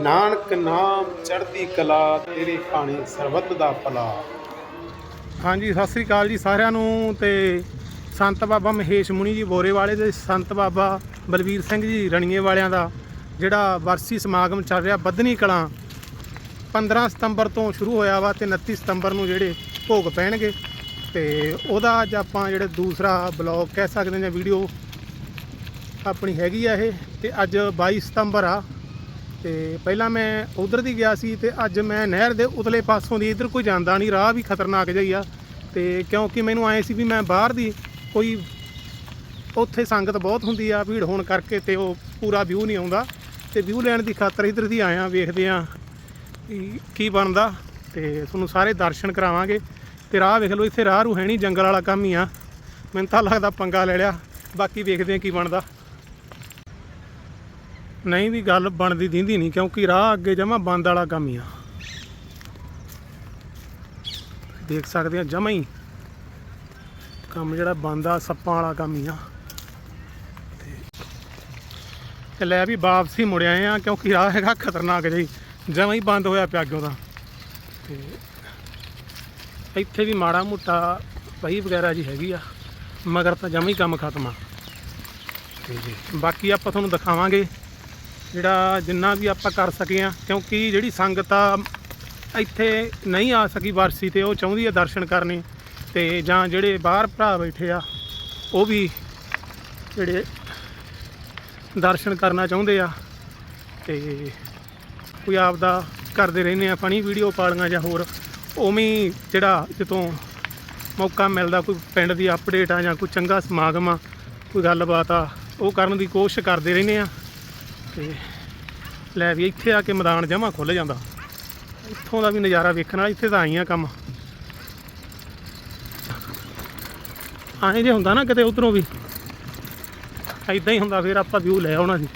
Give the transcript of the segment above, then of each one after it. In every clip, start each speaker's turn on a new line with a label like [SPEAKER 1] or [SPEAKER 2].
[SPEAKER 1] ਨਾਨਕ ਨਾਮ ਚੜ੍ਹਦੀ ਕਲਾ, ਤੇਰੇ ਖਾਣੇ ਸਰਬੱਤ ਦਾ ਭਲਾ। ਹਾਂਜੀ, ਸਤਿ ਸ੍ਰੀ ਅਕਾਲ ਜੀ ਸਾਰਿਆਂ ਨੂੰ ਤੇ ਸੰਤ ਬਾਬਾ ਮਹੇਸ਼ ਮੁਨੀ ਜੀ ਬੋਰੇ ਵਾਲੇ ਤੇ ਸੰਤ ਬਾਬਾ ਬਲਵੀਰ ਸਿੰਘ ਜੀ ਰਣੀਏ ਵਾਲਿਆਂ ਦਾ ਜਿਹੜਾ ਵਰਸੀ ਸਮਾਗਮ ਚੱਲ ਰਿਹਾ ਬੱਧਨੀ ਕਲਾਂ। 15 ਸਤੰਬਰ ਤੋਂ ਸ਼ੁਰੂ ਹੋਇਆ ਵਾ ਤੇ 29 ਸਤੰਬਰ ਨੂੰ ਜਿਹੜੇ ਭੋਗ ਪੈਣਗੇ ਤੇ ਉਹਦਾ ਅੱਜ ਆਪਾਂ ਜਿਹੜਾ ਦੂਸਰਾ ਬਲੌਗ ਕਹਿ ਸਕਦੇ ਹਾਂ ਜਾਂ ਵੀਡੀਓ ਆਪਣੀ ਹੈਗੀ ਆ ਇਹ ਤੇ ਅੱਜ 22 ਸਤੰਬਰ ਆ। ਤੇ ਪਹਿਲਾਂ ਮੈਂ ਉਧਰ ਦੀ ਗਿਆ ਸੀ ਤੇ ਅੱਜ ਮੈਂ ਨਹਿਰ ਦੇ ਉਤਲੇ ਪਾਸੋਂ ਦੀ ਇਧਰ ਕੋਈ ਜਾਂਦਾ ਨਹੀਂ, ਰਾਹ ਵੀ ਖਤਰਨਾਕ ਜਿਹਾ ਆ। ਤੇ ਕਿਉਂਕਿ ਮੈਨੂੰ ਆਏ ਸੀ ਵੀ ਮੈਂ ਬਾਹਰ ਦੀ ਕੋਈ ਉੱਥੇ ਸੰਗਤ ਬਹੁਤ ਹੁੰਦੀ ਆ, ਭੀੜ ਹੋਣ ਕਰਕੇ ਤੇ ਉਹ ਪੂਰਾ ਵਿਊ ਨਹੀਂ ਆਉਂਦਾ। ਤੇ ਵਿਊ ਲੈਣ ਦੀ ਖਾਤਰ ਇਧਰ ਦੀ ਆਇਆ, ਵੇਖਦੇ ਆ ਕੀ ਕੀ ਬਣਦਾ। ਤੇ ਤੁਹਾਨੂੰ ਸਾਰੇ ਦਰਸ਼ਨ ਕਰਾਵਾਂਗੇ। ਤੇ ਰਾਹ ਵੇਖ ਲਓ, ਇੱਥੇ ਰਾਹ ਰੂ ਹੈ ਨਹੀਂ, ਜੰਗਲ ਵਾਲਾ ਕੰਮ ਹੀ ਆ। ਮੈਨੂੰ ਤਾਂ ਲੱਗਦਾ ਪੰਗਾ ਲੈ ਲਿਆ। ਬਾਕੀ ਵੇਖਦੇ ਆ ਕੀ ਬਣਦਾ। ਨਹੀਂ ਵੀ ਗੱਲ ਬਣਦੀ ਦਿੰਦੀ ਨਹੀਂ, ਕਿਉਂਕਿ ਰਾਹ ਅੱਗੇ ਜਮਾ ਬੰਦ ਵਾਲਾ ਕੰਮ ਹੀ ਆ। ਦੇਖ ਸਕਦੇ ਆ ਜਮਾ ਹੀ। ਕੰਮ ਜਿਹੜਾ ਬੰਦ ਆ, ਸੱਪਾਂ ਵਾਲਾ ਕੰਮ ਹੀ ਆ। ਤੇ- ਲੈ ਵੀ ਵਾਪਸੀ ਮੁੜ ਆਏ ਆ, ਕਿਉਂਕਿ ਰਾਹ ਹੈਗਾ ਖਤਰਨਾਕ ਜਿਹੀ ਜਮਾ ਹੀ ਬੰਦ ਹੋਇਆ ਪਿਆ ਅੱਗੋਂ ਦਾ ਤੇ ਇੱਥੇ ਵੀ ਮਾੜਾ ਮੋਟਾ ਵਹੀ ਵਗੈਰਾ ਜੀ ਹੈਗੀ ਆ, ਮਗਰ ਤਾਂ ਜਮਾ ਹੀ ਕੰਮ ਖਤਮ ਆ। ਤੇ ਬਾਕੀ ਆਪਾਂ ਤੁਹਾਨੂੰ ਦਿਖਾਵਾਂਗੇ। ਜਿਹੜਾ ਜਿੰਨਾ ਵੀ ਆਪਾਂ ਕਰ ਸਕੇ ਆ ਕਿਉਂਕਿ ਜਿਹੜੀ ਸੰਗਤ ਆ, ਇੱਥੇ ਨਹੀਂ ਆ ਸਕੀ ਵਾਰਸੀ ਤੇ ਉਹ ਚਾਹੁੰਦੀ ਆ ਦਰਸ਼ਨ ਕਰਨੇ ਤੇ ਜਾਂ ਜਿਹੜੇ ਬਾਹਰ ਭਰਾ ਬੈਠੇ ਆ, ਉਹ ਵੀ ਜਿਹੜੇ ਦਰਸ਼ਨ ਕਰਨਾ ਚਾਹੁੰਦੇ ਆ ਤੇ ਕੋਈ ਆਪਦਾ ਕਰਦੇ ਰਹਿੰਦੇ ਆ ਫਣੀ ਵੀਡੀਓ ਪਾਲੀਆਂ ਜਾਂ ਹੋਰ, ਉਵੇਂ ਜਿਹੜਾ ਜਦੋਂ ਮੌਕਾ ਮਿਲਦਾ, ਕੋਈ ਪਿੰਡ ਦੀ ਅਪਡੇਟ ਆ ਜਾਂ ਕੋਈ ਚੰਗਾ ਸਮਾਗਮ ਆ, ਕੋਈ ਗੱਲਬਾਤ ਆ, ਉਹ ਕਰਨ ਦੀ ਕੋਸ਼ਿਸ਼ ਕਰਦੇ ਰਹਿੰਦੇ ਆ। ਤੇ ਲੈ ਵੀ ਇੱਥੇ ਆ ਕੇ ਮੈਦਾਨ ਜਮਾ ਖੁੱਲ ਜਾਂਦਾ। ਇੱਥੋਂ ਦਾ ਵੀ ਨਜ਼ਾਰਾ ਵੇਖਣ ਵਾਲਾ, ਇੱਥੇ ਤਾਂ ਆਈਆਂ ਕੰਮ। ਆਏ ਜੇ ਹੁੰਦਾ ਨਾ ਕਿਤੇ ਉਧਰੋਂ ਵੀ। ਐਦਾਂ ਹੀ ਹੁੰਦਾ, ਫਿਰ ਆਪਾਂ ਵਿਊ ਲੈ ਆਉਣਾ ਸੀ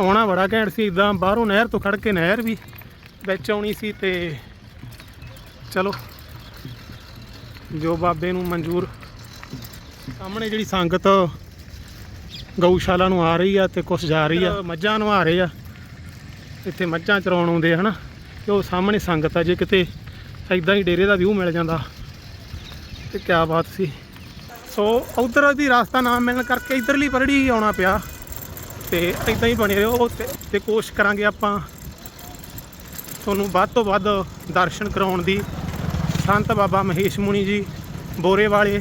[SPEAKER 1] ਆਉਣਾ ਬੜਾ ਘੈਂਟ ਸੀ ਇਦਾਂ ਬਾਹਰੋਂ ਨਹਿਰ ਤੋਂ ਖੜ ਕੇ ਨਹਿਰ ਵੀ ਵਿੱਚ ਆਉਣੀ ਸੀ ਤੇ ਚਲੋ, ਜੋ ਬਾਬੇ ਨੂੰ ਮਨਜ਼ੂਰ। ਸਾਹਮਣੇ ਜਿਹੜੀ ਸੰਗਤ ਗਊਸ਼ਾਲਾ ਨੂੰ ਆ ਰਹੀ ਆ ਤੇ ਕੁਛ ਜਾ ਰਹੀ ਆ। ਮੱਝਾਂ ਨਵਾ ਰਹੇ ਆ ਇੱਥੇ ਮੱਝਾਂ ਚਰਾਉਣ ਆਉਂਦੇ ਆ ਹਨਾ? ਤੇ ਉਹ ਸਾਹਮਣੇ ਸੰਗਤ ਆ ਜੇ ਕਿਤੇ ਐਦਾਂ ਹੀ ਡੇਰੇ ਦਾ ਵਿਊ ਮਿਲ ਜਾਂਦਾ। ਤੇ ਕਿਆ ਬਾਤ ਸੀ। ਸੋ ਉਧਰ ਦੀ ਰਸਤਾ ਨਾ ਮਿਲਣ ਕਰਕੇ ਇਧਰਲੀ ਪਰੜੀ ਹੀ ਆਉਣਾ ਪਿਆ। ਤੇ ਐਦਾਂ ਹੀ ਬਣੇ ਰਹੋ। ਤੇ, ਤੇ ਕੋਸ਼ਿਸ਼ ਕਰਾਂਗੇ ਆਪਾਂ ਤੁਹਾਨੂੰ ਵੱਧ ਤੋਂ ਵੱਧ ਦਰਸ਼ਨ ਕਰਾਉਣ ਦੀ। ਸੰਤ ਬਾਬਾ ਮਹੇਸ਼ ਮੁਨੀ ਜੀ ਬੋਰੇ ਵਾਲੇ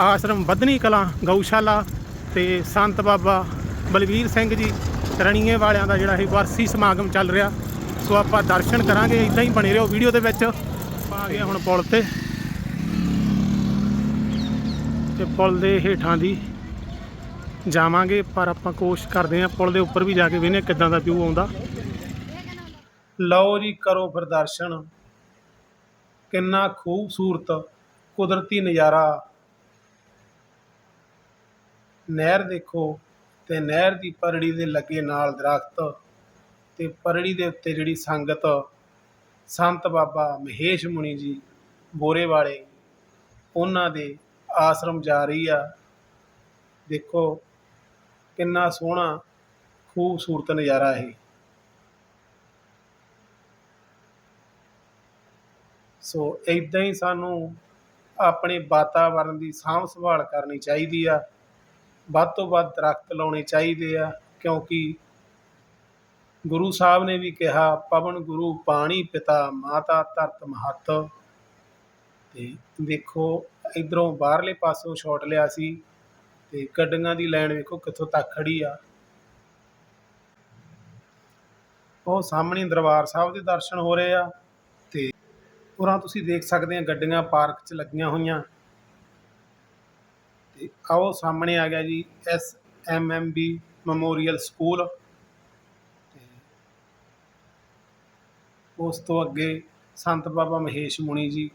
[SPEAKER 1] ਆਸ਼ਰਮ ਬੱਧਨੀ ਕਲਾਂ ਗਊਸ਼ਾਲਾ ਤੇ ਸੰਤ ਬਾਬਾ ਬਲਵੀਰ ਸਿੰਘ ਜੀ ਰਣੀਏ ਵਾਲਿਆਂ ਦਾ ਜਿਹੜਾ ਇਹ ਵਾਰਸੀ ਸਮਾਗਮ ਚੱਲ ਰਿਹਾ। ਸੋ ਆਪਾਂ ਦਰਸ਼ਨ ਕਰਾਂਗੇ ਇਦਾਂ ਹੀ ਬਣੇ ਰਹੋ ਵੀਡੀਓ ਦੇ ਵਿੱਚ। ਆ ਗਏ ਹੁਣ ਪੁਲ ਤੇ। ਤੇ ਪੁਲ ਦੇ ਹੇਠਾਂ ਦੀ ਜਾਵਾਂਗੇ, ਪਰ ਆਪਾਂ ਕੋਸ਼ਿਸ਼ ਕਰਦੇ ਹਾਂ ਪੁਲ ਦੇ ਉੱਪਰ ਵੀ ਜਾ ਕੇ ਵੇਖਨੇ ਕਿੱਦਾਂ ਦਾ ਵਿਊ ਆਉਂਦਾ। ਲਓ ਜੀ, ਕਰੋ ਫਿਰ ਦਰਸ਼ਨ। ਕਿੰਨਾ ਖੂਬਸੂਰਤ ਕੁਦਰਤੀ ਨਜ਼ਾਰਾ। ਨਹਿਰ ਦੇਖੋ ਤੇ ਨਹਿਰ ਦੀ ਪਰੜੀ ਦੇ ਲੱਗੇ ਨਾਲ ਦਰਖਤ ਤੇ ਪਰੜੀ ਦੇ ਉੱਤੇ ਜਿਹੜੀ ਸੰਗਤ, ਸੰਤ ਬਾਬਾ ਮਹੇਸ਼ ਮੁਨੀ ਜੀ, ਬੋਰੇ ਵਾਲੇ, ਉਹਨਾਂ ਦੇ ਆਸ਼ਰਮ ਜਾ ਰਹੀ ਆ। ਦੇਖੋ ਕਿੰਨਾ ਸੋਹਣਾ, ਖੂਬਸੂਰਤ ਨਜ਼ਾਰਾ ਇਹ। ਸੋ ਇਦਾਂ ਹੀ ਸਾਨੂੰ ਆਪਣੇ ਵਾਤਾਵਰਣ ਦੀ ਸਾਂਭ ਸੰਭਾਲ ਕਰਨੀ ਚਾਹੀਦੀ ਆ। ਵੱਧ ਤੋਂ ਵੱਧ ਦਰਖਤ ਲਾਉਣੇ ਚਾਹੀਦੇ ਆ, ਕਿਉਂਕਿ ਗੁਰੂ ਸਾਹਿਬ ਨੇ ਵੀ ਕਿਹਾ, ਪਵਨ ਗੁਰੂ ਪਾਣੀ ਪਿਤਾ, ਮਾਤਾ ਧਰਤ ਮਹੱਤ। ਤੇ ਦੇਖੋ, ਇਧਰੋਂ ਬਾਹਰਲੇ ਪਾਸੋਂ ਸ਼ਾਟ ਲਿਆ ਸੀ, ਤੇ ਗੱਡੀਆਂ ਦੀ ਲਾਈਨ ਵੇਖੋ ਕਿੱਥੋਂ ਤੱਕ ਖੜੀ ਆ। ਉਹ ਸਾਹਮਣੇ ਦਰਬਾਰ ਸਾਹਿਬ ਦੇ ਦਰਸ਼ਨ ਹੋ ਰਹੇ ਆ, ਤੇ ਉਰਾਂ ਤੁਸੀਂ ਦੇਖ ਸਕਦੇ ਆ ਗੱਡੀਆਂ ਪਾਰਕ 'ਚ ਲੱਗੀਆਂ ਹੋਈਆਂ। ਤੇ ਆਓ ਸਾਹਮਣੇ ਆ ਗਿਆ ਜੀ S M M B memorial school. ਤੇ ਉਸ ਤੋਂ ਅੱਗੇ ਸੰਤ ਬਾਬਾ ਮਹੇਸ਼ ਮੁਨੀ ਜੀ,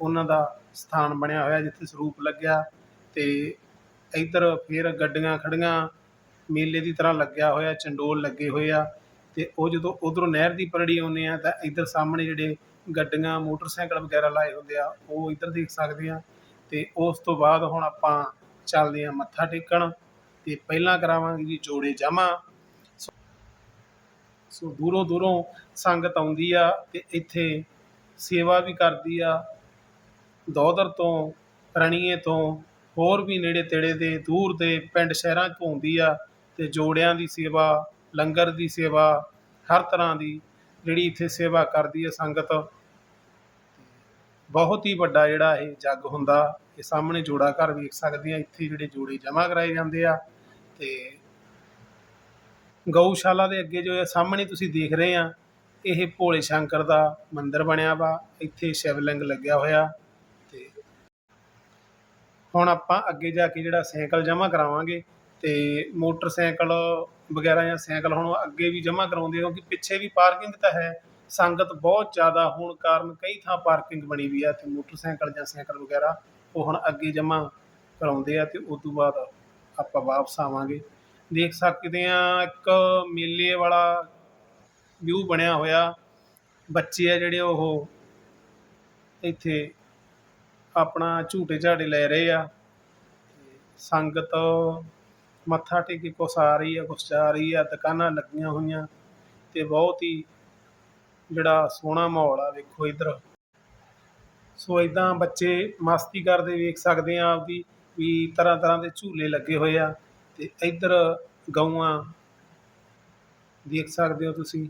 [SPEAKER 1] ਉਹਨਾਂ ਦਾ ਸਥਾਨ ਬਣਿਆ ਹੋਇਆ ਜਿੱਥੇ ਸਰੂਪ ਲੱਗਿਆ ਤੇ ਇੱਧਰ ਫਿਰ ਗੱਡੀਆਂ ਖੜੀਆਂ ਮੇਲੇ ਦੀ ਤਰ੍ਹਾਂ ਲੱਗਿਆ ਹੋਇਆ, ਚੰਡੋਲ ਲੱਗੇ ਹੋਏ ਆ ਤੇ ਉਹ ਜਦੋਂ ਉਧਰੋਂ ਨਹਿਰ ਦੀ ਪਰੜੀ ਆਉਂਦੇ ਆ ਤਾਂ ਇੱਧਰ ਸਾਹਮਣੇ ਜਿਹੜੇ ਗੱਡੀਆਂ, ਮੋਟਰਸਾਈਕਲ ਵਗੈਰਾ ਲਾਏ ਹੁੰਦੇ ਆ, ਉਹ ਇੱਧਰ ਦੇਖ ਸਕਦੇ ਆ ਤੇ ਉਸ ਤੋਂ ਬਾਅਦ ਹੁਣ ਆਪਾਂ ਚੱਲਦੇ ਆ ਮੱਥਾ ਟੇਕਣ ਤੇ ਪਹਿਲਾਂ ਕਰਾਵਾਂਗੇ ਜੀ ਜੋੜੇ ਜਮਾ ਸੋ ਦੂਰੋਂ ਦੂਰੋਂ ਸੰਗਤ ਆਉਂਦੀ ਆ ਤੇ ਇੱਥੇ ਸੇਵਾ ਵੀ ਕਰਦੀ ਆ। ਦੋਦਰ ਤੋਂ, ਰਣੀਏ ਤੋਂ, ਹੋਰ ਵੀ ਨੇੜੇ ਤੇੜੇ ਦੇ, ਦੂਰ ਦੇ ਪਿੰਡ ਸ਼ਹਿਰਾਂ ਤੋਂ ਆਉਂਦੀ ਆ ਤੇ ਜੋੜਿਆਂ ਦੀ ਸੇਵਾ, ਲੰਗਰ ਦੀ ਸੇਵਾ, ਹਰ ਤਰ੍ਹਾਂ ਦੀ ਜਿਹੜੀ ਇੱਥੇ ਸੇਵਾ ਕਰਦੀ ਹੈ ਸੰਗਤ। ਬਹੁਤ ਹੀ ਵੱਡਾ ਜਿਹੜਾ ਇਹ ਜੱਗ ਹੁੰਦਾ, ਇਹ ਸਾਹਮਣੇ ਜੋੜਾ ਘਰ ਵੇਖ ਸਕਦੇ ਆ, ਇੱਥੇ ਜਿਹੜੇ ਜੋੜੇ ਜਮ੍ਹਾਂ ਕਰਾਏ ਜਾਂਦੇ ਆ ਤੇ ਗਊਸ਼ਾਲਾ ਦੇ ਅੱਗੇ ਜੋ ਇਹ ਸਾਹਮਣੇ ਤੁਸੀਂ ਦੇਖ ਰਹੇ ਆ, ਇਹ ਭੋਲੇ ਸ਼ੰਕਰ ਦਾ ਮੰਦਿਰ ਬਣਿਆ ਵਾ, ਇੱਥੇ ਸ਼ਿਵਲਿੰਗ ਲੱਗਿਆ ਹੋਇਆ ਤੇ ਹੁਣ ਆਪਾਂ ਅੱਗੇ ਜਾ ਕੇ ਜਿਹੜਾ ਸਾਈਕਲ ਜਮ੍ਹਾਂ ਕਰਾਵਾਂਗੇ ਤੇ ਮੋਟਰਸਾਈਕਲ ਵਗੈਰਾ ਜਾਂ ਸਾਈਕਲ ਹੁਣ ਅੱਗੇ ਵੀ ਜਮ੍ਹਾਂ ਕਰਾਉਂਦੇ ਕਿਉਂਕਿ ਪਿੱਛੇ ਵੀ ਪਾਰਕਿੰਗ ਤਾਂ ਹੈ ਸੰਗਤ ਬਹੁਤ ਜ਼ਿਆਦਾ ਹੋਣ ਕਾਰਨ ਕਈ ਥਾਂ ਪਾਰਕਿੰਗ ਬਣੀ ਵੀ ਆ ਤੇ ਮੋਟਰਸਾਈਕਲ ਜਾਂ ਸਾਈਕਲ ਵਗੈਰਾ, ਉਹ ਹੁਣ ਅੱਗੇ ਜਮ੍ਹਾਂ ਕਰਾਉਂਦੇ ਆ ਤੇ ਉਸ ਤੋਂ ਬਾਅਦ ਆਪਾਂ ਵਾਪਸ ਆਵਾਂਗੇ। ਦੇਖ ਸਕਦੇ ਆ, ਇੱਕ ਮੇਲੇ ਵਾਲਾ ਵਿਊ ਬਣਿਆ ਹੋਇਆ। ਬੱਚੇ ਆ ਜਿਹੜੇ ਉਹ ਇੱਥੇ ਆਪਣਾ ਝੂਟੇ ਝਾੜੇ ਲੈ ਰਹੇ ਆ। ਸੰਗਤ ਮੱਥਾ ਟੇਕ ਕੇ ਕੁਛ ਆ ਰਹੀ ਆ, ਕੁਛ ਜਾ ਰਹੀ ਆ, ਦੁਕਾਨਾਂ ਲੱਗੀਆਂ ਹੋਈਆਂ ਤੇ ਬਹੁਤ ਹੀ ਜਿਹੜਾ ਸੋਹਣਾ ਮਾਹੌਲ ਆ, ਵੇਖੋ ਇੱਧਰ। ਸੋ ਇਦਾਂ ਬੱਚੇ ਮਸਤੀ ਕਰਦੇ ਵੇਖ ਸਕਦੇ ਆ ਆਪਦੀ ਵੀ ਤਰ੍ਹਾਂ ਤਰ੍ਹਾਂ ਦੇ ਝੂਲੇ ਲੱਗੇ ਹੋਏ ਆ ਤੇ ਇੱਧਰ ਗਊਆਂ ਦੇਖ ਸਕਦੇ ਹੋ ਤੁਸੀਂ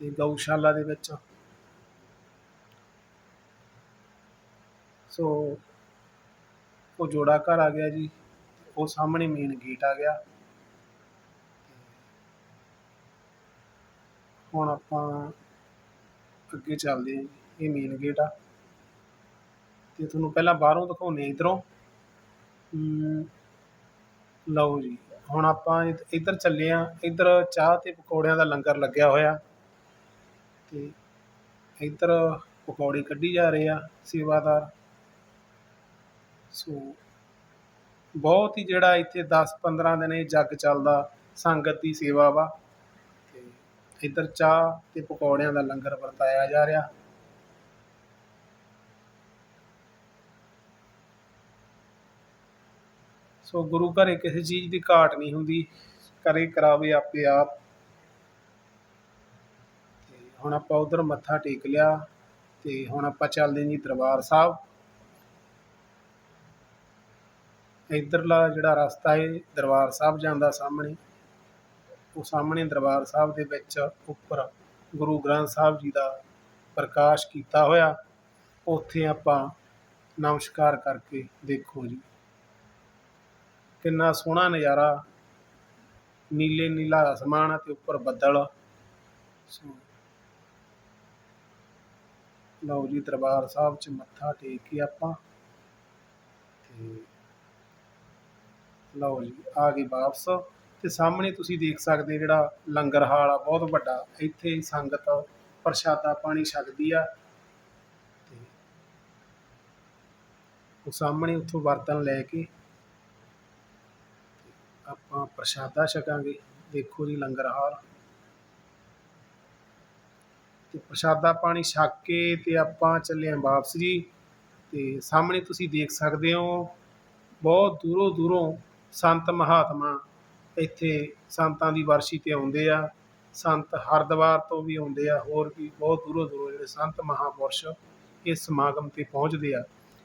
[SPEAKER 1] ਤੇ ਗਊਸ਼ਾਲਾ ਦੇ ਵਿੱਚ। ਸੋ ਉਹ ਜੋੜਾ ਘਰ ਆ ਗਿਆ ਜੀ, ਉਹ ਸਾਹਮਣੇ ਮੇਨ ਗੇਟ ਆ ਗਿਆ। ਹੁਣ ਆਪਾਂ ਅੱਗੇ ਚੱਲਦੇ ਹਾਂ ਜੀ। ਇਹ ਮੇਨ ਗੇਟ ਆ। ਤੇ ਤੁਹਾਨੂੰ ਪਹਿਲਾਂ ਬਾਹਰੋਂ ਦਿਖਾਉਂਦੇ ਇਧਰੋਂ। ਲਓ ਜੀ, ਹੁਣ ਆਪਾਂ ਇੱਧਰ ਚੱਲੇ ਆ ਇੱਧਰ ਚਾਹ ਤੇ ਪਕੌੜਿਆਂ ਦਾ ਲੰਗਰ ਲੱਗਿਆ ਹੋਇਆ। ਤੇ ਇੱਧਰ ਪਕੌੜੇ ਕੱਢੀ ਜਾ ਰਹੇ ਆ, ਸੇਵਾਦਾਰ। ਸੋ, ਬਹੁਤ ਹੀ ਜਿਹੜਾ ਇੱਥੇ 10-15 ਦਿਨ ਇਹ ਜੱਗ ਚੱਲਦਾ, ਸੰਗਤ ਦੀ ਸੇਵਾ ਵਾ। ਇੱਧਰ ਚਾਹ ਤੇ ਪਕੌੜਿਆਂ ਦਾ ਲੰਗਰ ਵਰਤਾਇਆ ਜਾ ਰਿਹਾ। ਸੋ ਗੁਰੂ ਘਰੇ ਕਿਸੇ ਚੀਜ਼ ਦੀ ਘਾਟ ਨਹੀਂ ਹੁੰਦੀ ਕਰੇ ਕਰਾਵੇ ਆਪੇ ਆਪ। ਹੁਣ ਆਪਾਂ ਉਧਰ ਮੱਥਾ ਟੇਕ ਲਿਆ ਤੇ ਹੁਣ ਆਪਾਂ ਚੱਲਦੇ ਜੀ ਦਰਬਾਰ ਸਾਹਿਬ। ਇੱਧਰਲਾ ਜਿਹੜਾ ਰਸਤਾ ਹੈ, ਦਰਬਾਰ ਸਾਹਿਬ ਜਾਂਦਾ ਸਾਹਮਣੇ। ਉਹ ਸਾਹਮਣੇ ਦਰਬਾਰ ਸਾਹਿਬ ਦੇ ਵਿੱਚ ਉੱਪਰ ਗੁਰੂ ਗ੍ਰੰਥ ਸਾਹਿਬ ਜੀ ਦਾ ਪ੍ਰਕਾਸ਼ ਕੀਤਾ ਹੋਇਆ, ਉੱਥੇ ਆਪਾਂ ਨਮਸਕਾਰ ਕਰਕੇ ਦੇਖੋ ਜੀ। ਕਿੰਨਾ ਸੋਹਣਾ ਨਜ਼ਾਰਾ, ਨੀਲੇ ਨੀਲਾ ਅਸਮਾਨ ਅਤੇ ਉੱਪਰ ਬੱਦਲ। ਸੋ ਲਓ ਜੀ, ਦਰਬਾਰ ਸਾਹਿਬ 'ਚ ਮੱਥਾ ਟੇਕ ਕੇ ਆਪਾਂ ਤੇ ਲਓ ਜੀ, ਆ ਗਏ ਵਾਪਸ। ਤੇ ਸਾਹਮਣੇ ਤੁਸੀਂ ਦੇਖ ਸਕਦੇ ਜਿਹੜਾ ਲੰਗਰ ਹਾਲ ਆ, ਬਹੁਤ ਵੱਡਾ। ਇੱਥੇ ਸੰਗਤ ਪ੍ਰਸ਼ਾਦਾ ਪਾਣੀ ਛਕਦੀ ਆ ਤੇ ਉਹ ਸਾਹਮਣੇ ਉੱਥੋਂ ਬਰਤਨ ਲੈ ਕੇ ਆਪਾਂ ਪ੍ਰਸ਼ਾਦਾ ਛਕਾਂਗੇ। ਦੇਖੋ ਜੀ ਲੰਗਰ ਹਾਲ। ਤੇ ਪ੍ਰਸ਼ਾਦਾ ਪਾਣੀ ਛਕ ਕੇ ਤੇ ਆਪਾਂ ਚੱਲੇ ਆਂ ਵਾਪਸ ਜੀ। ਤੇ ਸਾਹਮਣੇ ਤੁਸੀਂ ਦੇਖ ਸਕਦੇ ਹੋ, ਬਹੁਤ ਦੂਰੋਂ ਦੂਰੋਂ ਸੰਤ ਮਹਾਤਮਾ ਇੱਥੇ ਸੰਤਾਂ ਦੀ ਵਰਸ਼ੀ ਤੇ ਆਉਂਦੇ ਆ, ਸੰਤ ਹਰਿਦੁਆਰ ਤੋਂ ਵੀ ਆਉਂਦੇ ਆ, ਹੋਰ ਵੀ ਬਹੁਤ ਦੂਰੋਂ ਦੂਰੋਂ ਜਿਹੜੇ ਸੰਤ ਮਹਾਪੁਰਸ਼ ਇਸ ਸਮਾਗਮ ਤੇ ਪਹੁੰਚਦੇ ਆ।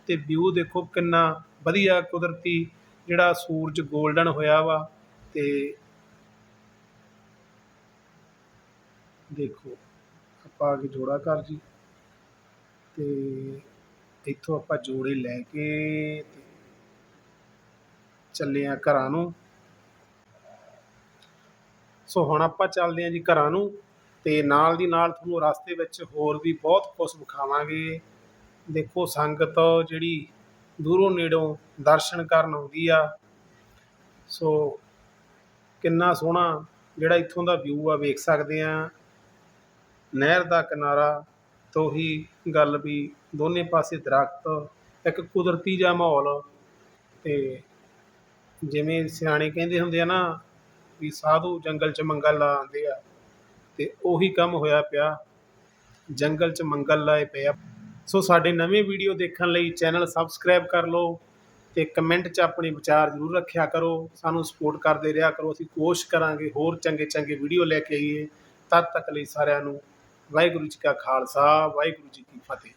[SPEAKER 1] ਤੇ ਵਿਊ ਦੇਖੋ ਕਿੰਨਾ ਵਧੀਆ ਕੁਦਰਤੀ ਜਿਹੜਾ ਸੂਰਜ 골ਡਨ ਹੋਇਆ ਵਾ ਤੇ ਦੇਖੋ ਆਪਾਂ ਅੱਗੇ ਜੋੜਾ ਕਰ ਜੀ ਤੇ ਇੱਥੋਂ ਆਪਾਂ ਜੋੜੇ ਲੈ ਕੇ ਤੇ ਚੱਲੇ ਆ ਘਰਾਂ ਨੂੰ। ਸੋ ਹੁਣ ਆਪਾਂ ਚੱਲਦੇ ਹਾਂ ਜੀ ਘਰਾਂ ਨੂੰ ਤੇ ਨਾਲ ਦੀ ਨਾਲ ਤੁਹਾਨੂੰ ਰਸਤੇ ਵਿੱਚ ਹੋਰ ਵੀ ਬਹੁਤ ਕੁਝ ਵਿਖਾਵਾਂਗੇ। ਦੇਖੋ ਸੰਗਤ ਜਿਹੜੀ ਦੂਰੋਂ ਨੇੜੋਂ ਦਰਸ਼ਨ ਕਰਨ ਆਉਂਦੀ ਆ। ਸੋ ਕਿੰਨਾ ਸੋਹਣਾ ਜਿਹੜਾ ਇੱਥੋਂ ਦਾ ਵਿਊ ਆ ਵੇਖ ਸਕਦੇ ਆ। ਨਹਿਰ ਦਾ ਕਿਨਾਰਾ ਤੋਂ ਹੀ ਗੱਲ ਵੀ, ਦੋਨੇ ਪਾਸੇ ਦਰਖਤ, ਇੱਕ ਕੁਦਰਤੀ ਜਿਹਾ ਮਾਹੌਲ ਤੇ ਜਿਵੇਂ ਸਿਆਣੇ ਕਹਿੰਦੇ ਹੁੰਦੇ ਆ ਨਾ ਵੀ ਸਾਧੂ ਜੰਗਲ 'ਚ ਮੰਗਲ ਲਾ ਆਉਂਦੇ ਆ। ਤੇ ਉਹੀ ਕੰਮ ਹੋਇਆ ਪਿਆ। ਜੰਗਲ 'ਚ ਮੰਗਲ ਲਾਏ ਪਏ ਆ। ਸੋ ਸਾਡੇ ਨਵੇਂ ਵੀਡੀਓ ਦੇਖਣ ਲਈ ਚੈਨਲ ਸਬਸਕ੍ਰਾਈਬ ਕਰ ਲਓ ਤੇ ਕਮੈਂਟ 'ਚ ਆਪਣੇ ਵਿਚਾਰ ਜ਼ਰੂਰ ਰੱਖਿਆ ਕਰੋ। ਸਾਨੂੰ ਸਪੋਰਟ ਕਰਦੇ ਰਿਹਾ ਕਰੋ। ਅਸੀਂ ਕੋਸ਼ਿਸ਼ ਕਰਾਂਗੇ ਹੋਰ ਚੰਗੇ ਚੰਗੇ ਵੀਡੀਓ ਲੈ ਕੇ ਆਈਏ। ਤਦ ਤੱਕ ਲਈ ਸਾਰਿਆਂ ਨੂੰ ਵਾਹਿਗੁਰੂ ਜੀ ਕਾ ਖਾਲਸਾ, ਵਾਹਿਗੁਰੂ ਜੀ ਕੀ ਫਤਿਹ।